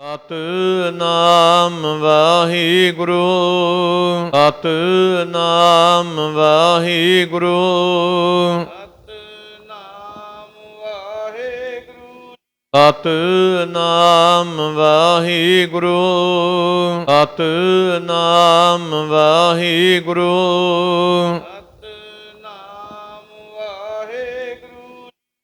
ਸਤਨਾਮ ਵਾਹਿਗੁਰੂ ਸਤਨਾਮ ਵਾਹਿਗੁਰੂ। ਸਤਨਾਮ ਵਾਹਿਗੁਰੂ। ਸਤਨਾਮ ਵਾਹਿਗੁਰੂ ਸਤਨਾਮ ਵਾਹਿਗੁਰੂ।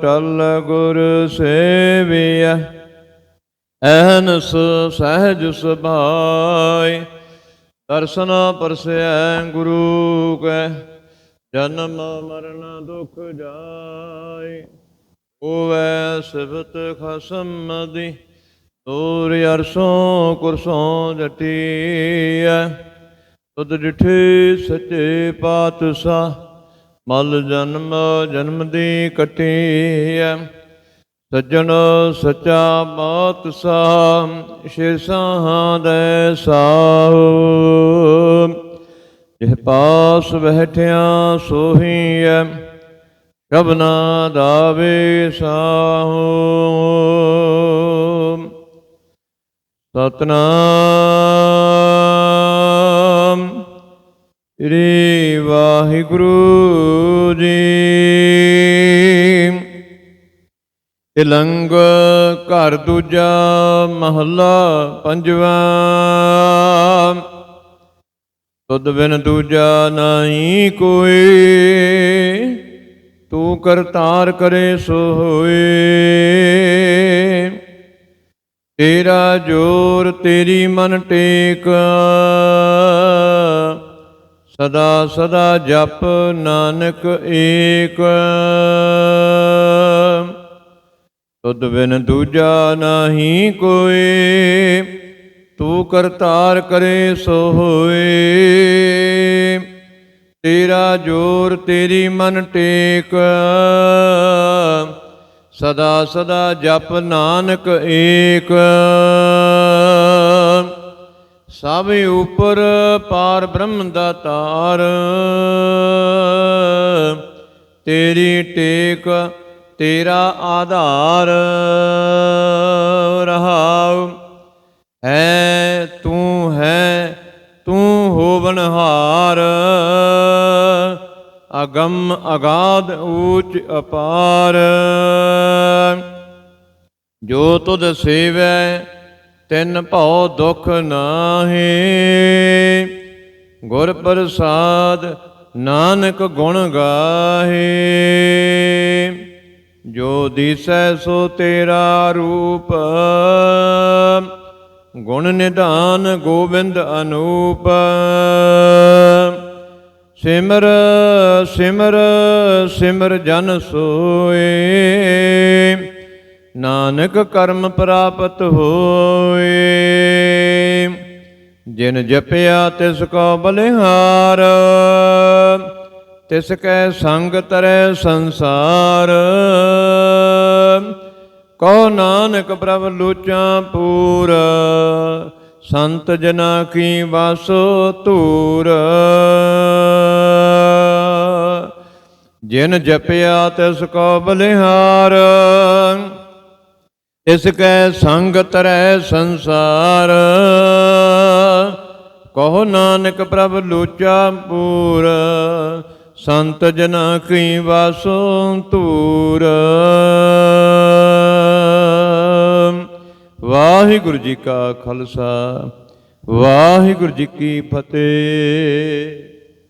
ਸੁਕਾ ਟਲ ਗੁਰ ਸੇਵਿਆ ਐਨਸ ਸਹਿਜ ਸੁਭਾਈ ਦਰਸ਼ਨ ਪਰਸੈ ਗੁਰੂ ਕੈ। ਜਨਮ ਮਰਨ ਦੁਖ ਜਾਏ ਹੋਵੈ ਸਿਵਤ ਖਸਮ ਦੀ। ਤੂਰ ਅਰਸੋਂ ਕੁਰਸੋਂ ਜਟੀਐ। ਤੁਧ ਡਿਠੇ ਸੱਚੇ ਪਾਤਸ਼ਾਹ ਮਲ ਜਨਮ ਜਨਮ ਦੀ ਕਟੀਐ। ਸੱਜਣ ਸੱਚਾ ਬਾਤ ਸਾਮ ਸ਼ੇਸਾਂ ਦੇ ਸਾਹੁ। ਇਹ ਪਾਸ ਬਹਿਠਿਆ ਸੋਹੀਐ ਸ਼ਬਨਾ ਦਾਵੇ ਸਾਹੂ। ਸਤਨਾਮ, ਸ੍ਰੀ ਵਾਹਿਗੁਰੂ ਜੀ। ਇਲੰਗ ਘਰ ਦੂਜਾ ਮਹੱਲਾ ਪੰਜਵਾਂ। ਤੁਧ ਬਿਨ ਦੂਜਾ ਨਹੀਂ ਕੋਈ। ਤੂੰ ਕਰਤਾਰ ਕਰੇ ਸੋ ਹੋਏ। ਤੇਰਾ ਜੋਰ ਤੇਰੀ ਮਨ ਟੇਕ। ਸਦਾ ਸਦਾ ਜਪ ਨਾਨਕ ਏਕ। ਤੁਧ ਬਿਨ ਦੂਜਾ ਨਹੀਂ ਕੋਈ ਤੂੰ ਕਰਤਾਰ ਕਰੇ ਸੋ ਹੋਏ। ਤੇਰਾ ਜੋਰ ਤੇਰੀ ਮਨ ਟੇਕ। ਸਦਾ ਸਦਾ ਜਪ ਨਾਨਕ ਏਕ। ਸਭ ਉਪਰ ਪਾਰ ਬ੍ਰਹਮ ਦਾ ਤਾਰ। ਤੇਰੀ ਟੇਕ ਤੇਰਾ ਆਧਾਰ ਰਹਾਉ। ਹੈ ਤੂੰ ਹੈ ਤੂੰ ਹੋਵਨਹਾਰ ਅਗੰਮ ਅਗਾਧ ਊਚ ਅਪਾਰ। ਜੋ ਤੁਧ ਸੇਵੈ ਤਿੰਨ ਭਉ ਦੁਖ ਨਾਹੀ। ਗੁਰ ਪ੍ਰਸਾਦ ਨਾਨਕ ਗੁਣ ਗਾਹੇ। ਜੋ ਦਿਸੈ ਸੋ ਤੇਰਾ ਰੂਪ। ਗੁਣ ਨਿਧਾਨ ਗੋਬਿੰਦ ਅਨੂਪ। ਸਿਮਰ ਸਿਮਰ ਸਿਮਰ ਜਨ ਸੋਏ। ਨਾਨਕ ਕਰਮ ਪ੍ਰਾਪਤ ਹੋਏ। ਜਿਨ ਜਪਿਆ ਤਿਸ ਕੋ ਬਲਿਹਾਰ, ਤਿਸ ਕੈ ਸੰਗ ਤਰੈ ਸੰਸਾਰ। ਕੋ ਨਾਨਕ ਪ੍ਰਭ ਲੋਚਾਂ ਪੂਰ, ਸੰਤ ਜਨਾ ਕੀ ਵਾਸੋ ਧੂਰ। ਜਿਨ ਜਪਿਆ ਤਿਸ ਕੋ ਬਲਿਹਾਰ ਇਸ ਕੈ ਸੰਗ ਤਰੈ ਸੰਸਾਰ, ਕਹੋ ਨਾਨਕ ਪ੍ਰਭ ਲੋਚਾ ਪੂਰ, ਸੰਤ ਜਨਾ ਕੀ ਵਾਸੋ ਧੂਰ। ਵਾਹਿਗੁਰੂ ਜੀ ਕਾ ਖਾਲਸਾ, ਵਾਹਿਗੁਰੂ ਜੀ ਕੀ ਫਤਿਹ।